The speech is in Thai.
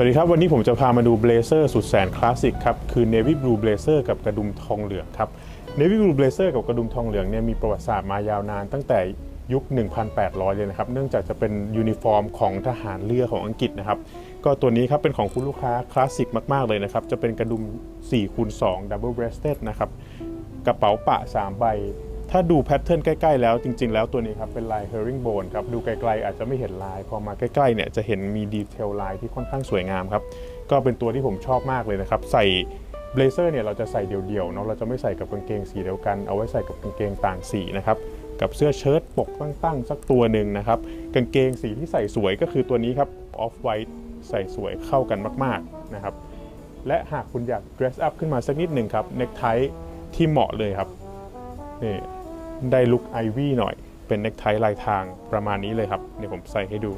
วัสดีครับ วันนี้ผมจะพามาดูเบลเซอร์สุดแสนคลาสสิกครับ คือ Navy Blue Blazer กับกระดุมทองเหลืองครับ Navy Blue Blazer กับกระดุมทองเหลืองเนี่ยมีประวัติศาสตร์มายาวนานตั้งแต่ยุค 1,800 เลยนะครับ เนื่องจากจะเป็นยูนิฟอร์มของทหารเรือของอังกฤษนะครับ ก็ตัวนี้ครับเป็นของคุณลูกค้าคลาสสิกมาก ๆ เลยนะครับ จะเป็นกระดุม4คูณ2 Double Breasted นะครับ กระเป๋าปะ 3 ใบ ถ้าดูแพทเทิร์นใกล้ๆแล้วจริง ๆ แล้วตัวนี้ครับเป็นลาย herringbone ครับดูไกลๆอาจจะไม่เห็นลาย พอมาใกล้ๆเนี่ยจะเห็นมีดีเทลลายที่ค่อนข้างสวยงามครับก็เป็นตัวที่ผมชอบมากเลยนะครับ ใส่เบลเซอร์เนี่ยเราจะใส่เดี่ยวๆเนาะเราจะไม่ใส่กับกางเกงสีเดียวกัน เอาไว้ใส่กับกางเกงต่างสีนะครับกับเสื้อเชิ้ตปกตั้งๆสักตัวหนึ่งนะครับกางเกงสีที่ใส่สวยก็คือตัวนี้ครับ off white ใส่สวยเข้ากันมากๆนะครับและหากคุณอยาก dress up ขึ้นมาสักนิดหนึ่งครับเน k ไทที่เหมาะเลยครับนี่ ได้ลุคไอวี่หน่อย เป็นเน็กไทลายทางประมาณนี้เลยครับเดี๋ยวผมใส่ให้ดู